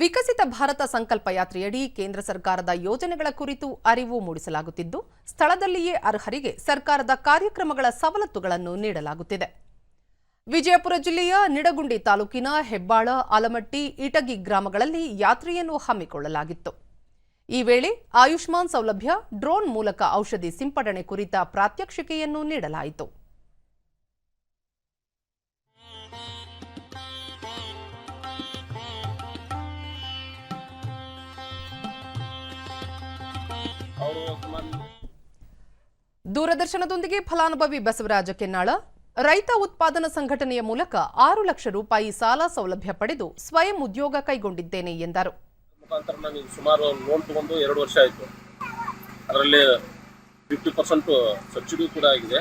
ವಿಕಸಿತ ಭಾರತ ಸಂಕಲ್ಪ ಯಾತ್ರೆಯಡಿ ಕೇಂದ್ರ ಸರ್ಕಾರದ ಯೋಜನೆಗಳ ಕುರಿತು ಅರಿವು ಮೂಡಿಸಲಾಗುತ್ತಿದ್ದು, ಸ್ಥಳದಲ್ಲಿಯೇ ಅರ್ಹರಿಗೆ ಸರ್ಕಾರದ ಕಾರ್ಯಕ್ರಮಗಳ ಸವಲತ್ತುಗಳನ್ನು ನೀಡಲಾಗುತ್ತಿದೆ. ವಿಜಯಪುರ ಜಿಲ್ಲೆಯ ನಿಡಗುಂಡಿ ತಾಲೂಕಿನ ಹೆಬ್ಬಾಳ, ಆಲಮಟ್ಟಿ, ಇಟಗಿ ಗ್ರಾಮಗಳಲ್ಲಿ ಯಾತ್ರೆಯನ್ನು ಹಮ್ಮಿಕೊಳ್ಳಲಾಗಿತ್ತು. ಈ ವೇಳೆ ಆಯುಷ್ಮಾನ್ ಸೌಲಭ್ಯ, ಡ್ರೋನ್ ಮೂಲಕ ಔಷಧಿ ಸಿಂಪಡಣೆ ಕುರಿತ ಪ್ರಾತ್ಯಕ್ಷಿಕೆಯನ್ನು ನೀಡಲಾಯಿತು. ದೂರದರ್ಶನದೊಂದಿಗೆ ಫಲಾನುಭವಿ ಬಸವರಾಜ ಕೆನ್ನಾಳ, ರೈತ ಉತ್ಪಾದನಾ ಸಂಘಟನೆಯ ಮೂಲಕ ಆರು ಲಕ್ಷ ರೂಪಾಯಿ ಸಾಲ ಸೌಲಭ್ಯ ಪಡೆದು ಸ್ವಯಂ ಉದ್ಯೋಗ ಕೈಗೊಂಡಿದ್ದೇನೆ ಎಂದರು. ಮುಖಾಂತರ ನಾನು ಸುಮಾರು ಲೋನ್ ತಗೊಂಡು ಎರಡು ವರ್ಷ ಆಯಿತು. ಅದರಲ್ಲಿ ಫಿಫ್ಟಿ ಪರ್ಸೆಂಟ್ ಸಬ್ಸಿಡಿ ಕೂಡ ಆಗಿದೆ.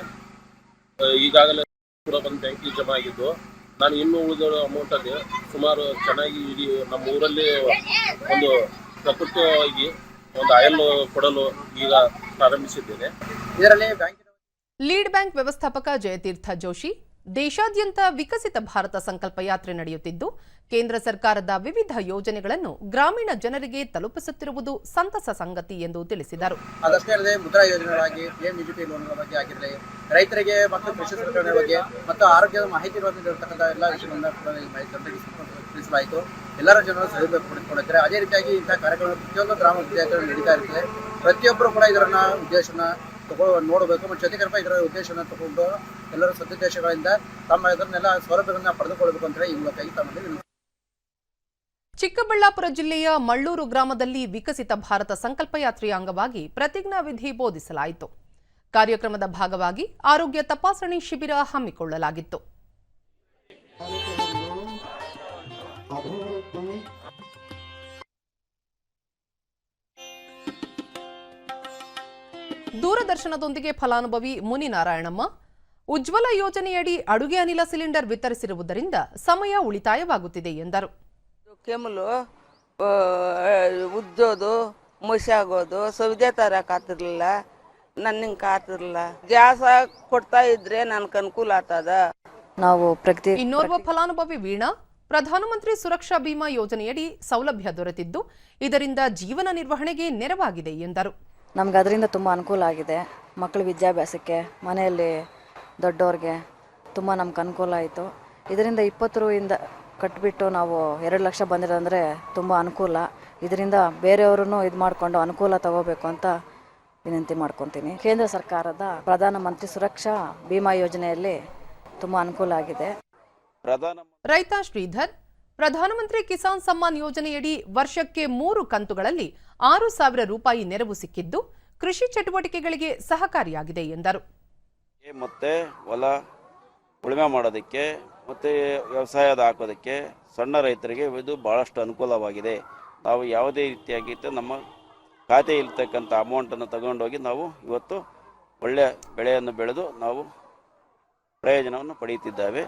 ಈಗಾಗಲೇ ಕೂಡ ಬಂದು ಬ್ಯಾಂಕಿಗೆ ಜಮಾ ಆಗಿದ್ದು, ನಾನು ಇನ್ನೂ ಉಳಿದ ಅಮೌಂಟಲ್ಲಿ ಸುಮಾರು ಚೆನ್ನಾಗಿ ಇಡೀ ನಮ್ಮ ಊರಲ್ಲಿ ಒಂದು ಪ್ರಕೃತಿಯಾಗಿ ಒಂದು ಆಯಲ್ ಕೊಡಲು ಈಗ ಪ್ರಾರಂಭಿಸಿದ್ದೇನೆ. ಇದರಲ್ಲಿ ಬ್ಯಾಂಕಿನ ಲೀಡ್ ಬ್ಯಾಂಕ್ ವ್ಯವಸ್ಥಾಪಕ ಜಯತೀರ್ಥ ಜೋಶಿ ದೇಶಾದ್ಯಂತ ವಿಕಸಿತ ಭಾರತ ಸಂಕಲ್ಪ ಯಾತ್ರೆ ನಡೆಯುತ್ತಿದ್ದು ಕೇಂದ್ರ ಸರ್ಕಾರದ ವಿವಿಧ ಯೋಜನೆಗಳನ್ನು ಗ್ರಾಮೀಣ ಜನರಿಗೆ ತಲುಪಿಸುತ್ತಿರುವುದು ಸಂತಸ ಸಂಗತಿ ಎಂದು ತಿಳಿಸಿದರು. ಅದಷ್ಟೇ ಅಲ್ಲದೆ ಮುದ್ರಾ ಯೋಜನೆಗಳಾಗಿ ಪಿಎಂ ಯುಜಿಪಿ ಲೋನ್ಗಳ ಬಗ್ಗೆ ಆಗಿರಲಿ ರೈತರಿಗೆ ಮತ್ತು ಕೃಷಿ ಸಲಕರಣೆ ಬಗ್ಗೆ ಮತ್ತು ಆರೋಗ್ಯದ ಮಾಹಿತಿ ಎಲ್ಲ ವಿಷಯಗಳನ್ನು ತಿಳಿಸಲಾಯಿತು. ಎಲ್ಲರ ಜನರು ಸದುಪಯೋಗ ಪಡೆದುಕೊಂಡಿದ್ದಾರೆ. ಅದೇ ರೀತಿಯಾಗಿ ಇಂತಹ ಕಾರ್ಯಕ್ರಮ ಪ್ರತಿಯೊಂದು ಗ್ರಾಮ ಪಂಚಾಯತ್ಗಳು ನಡೀತಾ ಇರ್ತದೆ ಪ್ರತಿಯೊಬ್ಬರು ಕೂಡ ಇದರನ್ನ ಉದ್ದೇಶನ ತಗೋ, ನೋಡಬೇಕು. ಮತ್ತು ಜೊತೆಗೆ ಇದರ ಉದ್ದೇಶನ ತಗೊಂಡು ಎಲ್ಲರೂ ಸದುದ್ದೇಶಗಳಿಂದ ತಮ್ಮ ಇದನ್ನೆಲ್ಲ ಸೌಲಭ್ಯಗಳನ್ನ ಪಡೆದುಕೊಳ್ಳಬೇಕು ಅಂತ ಈ ಮೂಲಕ ತಮ್ಮಲ್ಲಿ ಚಿಕ್ಕಬಳ್ಳಾಪುರ ಜಿಲ್ಲೆಯ ಮಳ್ಳೂರು ಗ್ರಾಮದಲ್ಲಿ ವಿಕಸಿತ ಭಾರತ ಸಂಕಲ್ಪ ಯಾತ್ರೆಯ ಅಂಗವಾಗಿ ಪ್ರತಿಜ್ಞಾವಿಧಿ ಬೋಧಿಸಲಾಯಿತು. ಕಾರ್ಯಕ್ರಮದ ಭಾಗವಾಗಿ ಆರೋಗ್ಯ ತಪಾಸಣೆ ಶಿಬಿರ ಹಮ್ಮಿಕೊಳ್ಳಲಾಗಿತ್ತು. ದೂರದರ್ಶನದೊಂದಿಗೆ ಫಲಾನುಭವಿ ಮುನಿನಾರಾಯಣಮ್ಮ ಉಜ್ವಲ ಯೋಜನೆಯಡಿ ಅಡುಗೆ ಅನಿಲ ಸಿಲಿಂಡರ್ ವಿತರಿಸಿರುವುದರಿಂದ ಸಮಯ ಉಳಿತಾಯವಾಗುತ್ತಿದೆ ಎಂದರು. ಕೆಮ್ಮಲು ಉಜ್ಜೋದು ಮುಸಾಗೋದು ಸೌದೆ ತರಕಾತಿರ್ಲಿಲ್ಲ ನನ್ನಿಂಗ್ ಕಾತಿರ್ಲಿಲ್ಲ ಗ್ಯಾಸ ಕೊಡ್ತಾ ಇದ್ರೆ ನನ್ಗೆ ಅನುಕೂಲ ಆಗ್ತದ? ನಾವು ಪ್ರಗತಿ ಇನ್ನೋರ್ವ ಫಲಾನುಭವಿ ವೀಣಾ ಪ್ರಧಾನಮಂತ್ರಿ ಸುರಕ್ಷಾ ಬಿಮಾ ಯೋಜನೆಯಡಿ ಸೌಲಭ್ಯ ದೊರೆತಿದ್ದು, ಇದರಿಂದ ಜೀವನ ನಿರ್ವಹಣೆಗೆ ನೆರವಾಗಿದೆ ಎಂದರು. ನಮ್ಗೆ ಅದರಿಂದ ತುಂಬ ಅನುಕೂಲ ಆಗಿದೆ. ಮಕ್ಕಳ ವಿದ್ಯಾಭ್ಯಾಸಕ್ಕೆ, ಮನೆಯಲ್ಲಿ ದೊಡ್ಡವ್ರಿಗೆ ತುಂಬ ನಮ್ಗೆ ಅನುಕೂಲ ಆಯಿತು. ಇದರಿಂದ ಇಪ್ಪತ್ತು ರೂಯಿಂದ ಕಟ್ಬಿಟ್ಟು ನಾವು ಎರಡು ಲಕ್ಷ ಬಂದಿರೋದಂದರೆ ತುಂಬ ಅನುಕೂಲ. ಇದರಿಂದ ಬೇರೆಯವ್ರೂ ಇದು ಮಾಡಿಕೊಂಡು ಅನುಕೂಲ ತಗೋಬೇಕು ಅಂತ ವಿನಂತಿ ಮಾಡ್ಕೊತೀನಿ. ಕೇಂದ್ರ ಸರ್ಕಾರದ ಪ್ರಧಾನಮಂತ್ರಿ ಸುರಕ್ಷಾ ಬಿಮಾ ಯೋಜನೆಯಲ್ಲಿ ತುಂಬ ಅನುಕೂಲ ಆಗಿದೆ. ರೈತ ಶ್ರೀಧರ್ ಪ್ರಧಾನಮಂತ್ರಿ ಕಿಸಾನ್ ಸಮ್ಮಾನ್ ಯೋಜನೆಯಡಿ ವರ್ಷಕ್ಕೆ ಮೂರು ಕಂತುಗಳಲ್ಲಿ ಆರು ಸಾವಿರ ರೂಪಾಯಿ ನೆರವು ಸಿಕ್ಕಿದ್ದು ಕೃಷಿ ಚಟುವಟಿಕೆಗಳಿಗೆ ಸಹಕಾರಿಯಾಗಿದೆ ಎಂದರು. ಮತ್ತೆ ಹೊಲ ಉಳುಮೆ ಮಾಡೋದಕ್ಕೆ ಮತ್ತೆ ವ್ಯವಸಾಯದ ಹಾಕೋದಕ್ಕೆ ಸಣ್ಣ ರೈತರಿಗೆ ಇದು ಬಹಳಷ್ಟು ಅನುಕೂಲವಾಗಿದೆ. ನಾವು ಯಾವುದೇ ರೀತಿಯಾಗಿ ನಮ್ಮ ಖಾತೆ ಇರ್ತಕ್ಕಂಥ ಅಮೌಂಟನ್ನು ತಗೊಂಡೋಗಿ ನಾವು ಇವತ್ತು ಒಳ್ಳೆಯ ಬೆಳೆಯನ್ನು ಬೆಳೆದು ನಾವು ಪ್ರಯೋಜನವನ್ನು ಪಡೆಯುತ್ತಿದ್ದೇವೆ.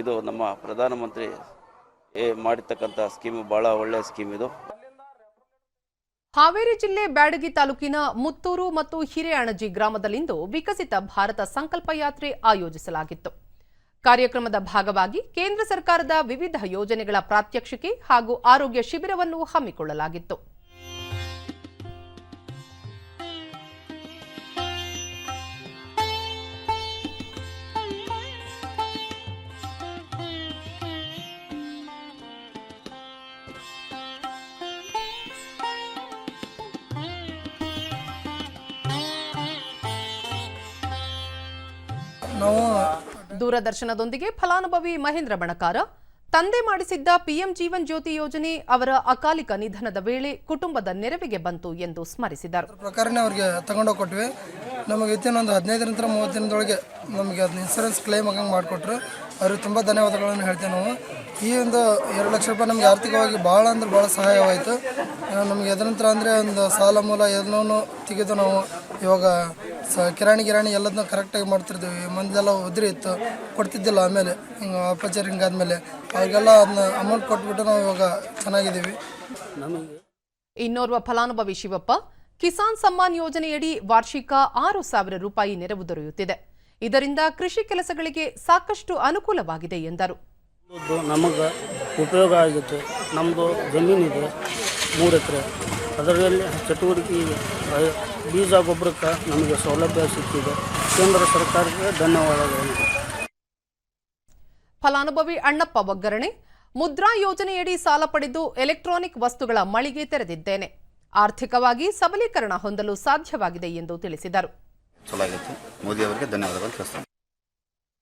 ಇದು ನಮ್ಮ ಪ್ರಧಾನಮಂತ್ರಿ ಮಾಡಿರ್ತಕ್ಕಂಥ ಸ್ಕೀಮ್ ಬಹಳ ಒಳ್ಳೆಯ ಸ್ಕೀಮ್ ಇದು. ಹಾವೇರಿ ಜಿಲ್ಲೆ ಬ್ಯಾಡಗಿ ತಾಲೂಕಿನ ಮುತ್ತೂರು ಮತ್ತು ಹಿರೇಅಣಜಿ ಗ್ರಾಮದಲ್ಲಿಂದು ವಿಕಸಿತ ಭಾರತ ಸಂಕಲ್ಪ ಯಾತ್ರೆ ಆಯೋಜಿಸಲಾಗಿತ್ತು. ಕಾರ್ಯಕ್ರಮದ ಭಾಗವಾಗಿ ಕೇಂದ್ರ ಸರ್ಕಾರದ ವಿವಿಧ ಯೋಜನೆಗಳ ಪ್ರಾತ್ಯಕ್ಷಿಕೆ ಹಾಗೂ ಆರೋಗ್ಯ ಶಿಬಿರವನ್ನು ಹಮ್ಮಿಕೊಳ್ಳಲಾಗಿತ್ತು. ದೂರದರ್ಶನದೊಂದಿಗೆ ಫಲಾನುಭವಿ ಮಹೇಂದ್ರ ಬಣಕಾರ, ತಂದೆ ಮಾಡಿಸಿದ್ದ ಪಿಎಂ ಜೀವನ್ ಜ್ಯೋತಿ ಯೋಜನೆ ಅವರ ಅಕಾಲಿಕ ನಿಧನದ ವೇಳೆ ಕುಟುಂಬದ ನೆರವಿಗೆ ಬಂತು ಎಂದು ಸ್ಮರಿಸಿದರು. ಪ್ರಕಾರನೇ ಅವರಿಗೆ ತಗೊಂಡೋಗಿ ಕೊಟ್ವಿ. ನಮಗೆ ಇತ್ತಿನ ಒಂದು ನಂತರ ಮೂವತ್ತು ದಿನದೊಳಗೆ ನಮಗೆ ಅದನ್ನ ಇನ್ಸೂರೆನ್ಸ್ ಕ್ಲೈಮ್ ಆಗಂಗೆ ಮಾಡಿಕೊಟ್ರು. ಅವ್ರಿಗೆ ತುಂಬ ಧನ್ಯವಾದಗಳನ್ನು ಹೇಳ್ತೇವೆ ನಾವು. ಈ ಒಂದು ಎರಡು ಲಕ್ಷ ರೂಪಾಯಿ ನಮಗೆ ಆರ್ಥಿಕವಾಗಿ ಭಾಳ ಅಂದ್ರೆ ಭಾಳ ಸಹಾಯವಾಯಿತು. ನಮಗೆ ಅದರ ನಂತರ ಅಂದರೆ ಒಂದು ಸಾಲ ಮೂಲ ಎಲ್ಲನೂ ತೆಗೆದು ನಾವು ಇವಾಗ ಸ ಕಿರಾಣಿ ಗಿರಾಣಿ ಎಲ್ಲದನ್ನ ಕರೆಕ್ಟಾಗಿ ಮಾಡ್ತಿರ್ತೀವಿ. ಮಂದೆಲ್ಲ ಉದ್ರಿ ಇತ್ತು ಕೊಡ್ತಿದ್ದಿಲ್ಲ ಆಮೇಲೆ. ಹಿಂಗೆ ಅಪಚಾರ ಹಿಂಗಾದ್ಮೇಲೆ. ಅವಾಗೆಲ್ಲ ಅದನ್ನ ಅಮೌಂಟ್ ಕೊಟ್ಬಿಟ್ಟು ನಾವು ಇವಾಗ ಚೆನ್ನಾಗಿದ್ದೀವಿ. ಇನ್ನೋರ್ವ ಫಲಾನುಭವಿ ಶಿವಪ್ಪ ಕಿಸಾನ್ ಸಮ್ಮಾನ್ ಯೋಜನೆಯಡಿ ವಾರ್ಷಿಕ ಆರು ಸಾವಿರ ರೂಪಾಯಿ ನೆರವು ದೊರೆಯುತ್ತಿದೆ. ಇದರಿಂದ ಕೃಷಿ ಕೆಲಸಗಳಿಗೆ ಸಾಕಷ್ಟು ಅನುಕೂಲವಾಗಿದೆ ಎಂದರು. ನಮಗೆ ಉಪಯೋಗ ಆಗಿತ್ತು. ನಮ್ಮದು ಜಮೀನಿದೆ ಮೂರು ಎಕರೆ. ಅದರಲ್ಲಿ ಚಟುವಟಿಕೆ ಬೀಜ ಗೊಬ್ಬರಕ್ಕೆ ನಮಗೆ ಸೌಲಭ್ಯ ಸಿಕ್ಕಿದೆ. ಕೇಂದ್ರ ಸರ್ಕಾರಕ್ಕೆ ಧನ್ಯವಾದಗಳು. ಫಲಾನುಭವಿ ಅಣ್ಣಪ್ಪ ಒಗ್ಗರಣೆ ಮುದ್ರಾ ಯೋಜನೆಯಡಿ ಸಾಲ ಪಡೆದು ಎಲೆಕ್ಟ್ರಾನಿಕ್ ವಸ್ತುಗಳ ಮಳಿಗೆ ತೆರೆದಿದ್ದೇನೆ. ಆರ್ಥಿಕವಾಗಿ ಸಬಲೀಕರಣ ಹೊಂದಲು ಸಾಧ್ಯವಾಗಿದೆ ಎಂದು ತಿಳಿಸಿದರು. ಮೋದಿ ಅವರಿಗೆ ಧನ್ಯವಾದಗಳು.